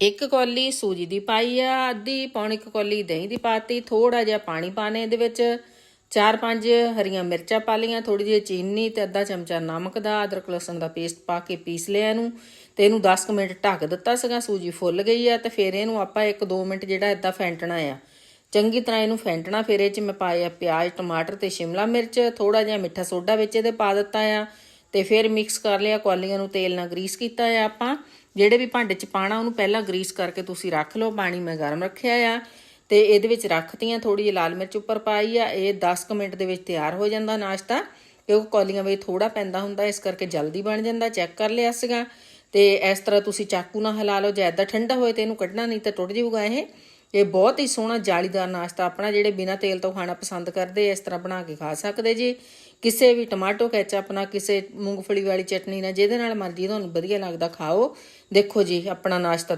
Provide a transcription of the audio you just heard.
ਇੱਕ ਕੌਲੀ ਸੂਜੀ ਦੀ ਪਾਈ ਆ, ਅੱਧੀ ਪੌਣੀ ਕੁ ਕੌਲੀ ਦਹੀਂ ਦੀ ਪਾਤੀ ਥੋੜਾ ਜਿਹਾ ਪਾਣੀ ਪਾਣੇ ਇਹਦੇ ਵਿੱਚ। ਚਾਰ ਪੰਜ ਹਰੀਆਂ ਮਿਰਚਾਂ ਪਾ ਲਈਆਂ ਥੋੜੀ ਜਿਹੀ ਚੀਨੀ ਤੇ ਅੱਧਾ ਚਮਚਾ ਨਮਕ ਦਾ, ਅਦਰਕ, ਲਸਣ ਦਾ ਪੇਸਟ ਪਾ ਕੇ ਪੀਸ ਲਿਆ ਇਹਨੂੰ। ਤੇ ਇਹਨੂੰ 10 ਕੁ ਮਿੰਟ ਢੱਕ ਦਿੱਤਾ ਸੀਗਾ, ਸੂਜੀ ਫੁੱਲ ਗਈ ਆ ਤੇ ਫਿਰ ਇਹਨੂੰ ਆਪਾਂ 1-2 ਮਿੰਟ ਜਿਹੜਾ ਇਦਾਂ ਫੈਂਟਣਾ ਆ। ਚੰਗੀ ਤਰ੍ਹਾਂ ਇਹਨੂੰ ਫੈਂਟਣਾ, ਫਿਰ ਇਹ ਚ ਮੈਂ ਪਾਇਆ ਪਿਆਜ਼, ਟਮਾਟਰ ਤੇ ਸ਼ਿਮਲਾ ਮਿਰਚ ਥੋੜਾ ਜਿਹਾ ਮਿੱਠਾ ਸੋਡਾ ਵਿੱਚ ਇਹਦੇ ਪਾ ਦਿੱਤਾ ਆ। ਤੇ ਫਿਰ ਮਿਕਸ ਕਰ ਲਿਆ, ਕੌਲੀਆਂ ਨੂੰ ਤੇਲ ਨਾਲ ਗਰੀਸ ਕੀਤਾ ਆ ਆਪਾਂ। ਜਿਹੜੇ ਵੀ ਭਾਂਡੇ 'ਚ ਪਾਣਾ ਉਹਨੂੰ ਪਹਿਲਾਂ ਗਰੀਸ ਕਰਕੇ ਤੁਸੀਂ ਰੱਖ ਲਓ, ਪਾਣੀ ਮੈਂ ਗਰਮ ਰੱਖਿਆ ਆ। ਤੇ ਇਹਦੇ ਵਿੱਚ ਰੱਖਤੀਆਂ ਥੋੜੀ ਜਿਹੀ ਲਾਲ ਮਿਰਚ ਉੱਪਰ ਪਾਈ ਆ, ਇਹ 10 ਕੁ ਮਿੰਟ ਦੇ ਵਿੱਚ ਤਿਆਰ ਹੋ ਜਾਂਦਾ ਨਾਸ਼ਤਾ। ਕਿਉਂਕਿ ਕੌਲੀਆਂ ਵਿੱਚ ਥੋੜਾ ਪੈਂਦਾ ਹੁੰਦਾ, ਇਸ ਕਰਕੇ ਜਲਦੀ ਬਣ ਜਾਂਦਾ, ਚੈੱਕ ਕਰ ਲਿਆ ਸੀਗਾ। ਤੇ ਇਸ ਤਰ੍ਹਾਂ ਤੁਸੀਂ ਚਾਕੂ ਨਾਲ ਹਿਲਾ ਲਓ, ਜੇ ਐਦਾਂ ਠੰਡਾ ਹੋਏ ਤੇ ਇਹਨੂੰ ਕੱਢਣਾ ਨਹੀਂ ਤਾਂ ਟੁੱਟ ਜਾਊਗਾ ਇਹ। ਇਹ ਬਹੁਤ ਹੀ ਸੋਹਣਾ, ਜਾਲੀਦਾਰ ਨਾਸ਼ਤਾ ਆਪਣਾ, ਜਿਹੜੇ ਬਿਨਾਂ ਤੇਲ ਤੋਂ ਖਾਣਾ ਪਸੰਦ ਕਰਦੇ, ਇਸ ਤਰ੍ਹਾਂ ਬਣਾ ਕੇ ਖਾ ਸਕਦੇ ਜੀ। ਕਿਸੇ ਵੀ ਟਮਾਟੋ ਕੈਚਅਪ ਨਾਲ, ਕਿਸੇ ਮੂੰਗਫਲੀ ਵਾਲੀ ਚਟਨੀ ਨਾਲ, ਜਿਹਦੇ ਨਾਲ ਮਰਜ਼ੀ ਤੁਹਾਨੂੰ ਵਧੀਆ ਲੱਗਦਾ, ਖਾਓ। ਦੇਖੋ ਜੀ, ਆਪਣਾ ਨਾਸ਼ਤਾ